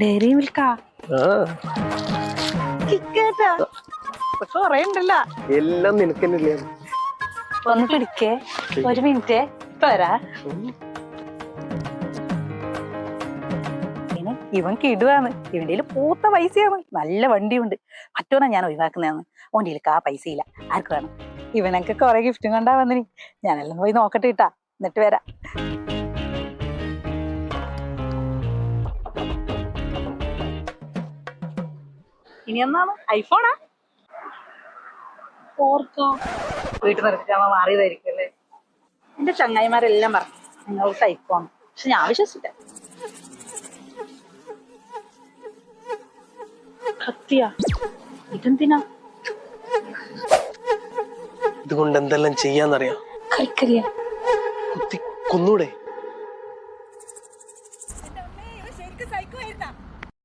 Diary മിൽക്കാ. കൊറേ ഉണ്ടല്ല എല്ലാം നിനക്ക് തന്നെയല്ലേ ഒന്ന് പിടിക്കേ. ഒരു മിനിറ്റ്. വരാ. ഇവൻ കിടുവാണ്. ഇവന്റെ പൂത്ത പൈസയാണ്. നല്ല വണ്ടിയുണ്ട്. മറ്റോന്നാ ഞാൻ ഒഴിവാക്കുന്നതാണ്. ഓന്റെ ആ പൈസ ഇല്ല ആർക്ക് വേണം? ഇവനൊക്കെ കൊറേ ഗിഫ്റ്റും കൊണ്ടാ വന്നിനി. ഞാനെല്ലാം പോയി നോക്കട്ടെ ഇട്ടാ എന്നിട്ട് വരാം. ഇനി എന്നാണ്? ഐഫോണാ ഓർക്കോ. വീട്ടിൽ നിർത്തിയാ മാറിയതായിരിക്കും അല്ലേ? എന്റെ ചങ്ങായിമാരെല്ലാം പറഞ്ഞു നിങ്ങൾക്ക് ഐഫോൺ പക്ഷെ ഞാൻ വിശ്വസിച്ചില്ല. കത്തിയാ ഇതെന്തിനാ? ഇതുകൊണ്ട് എന്തെല്ലാം ചെയ്യാന്നറിയാം? കുത്തി കൊന്നൂടെ?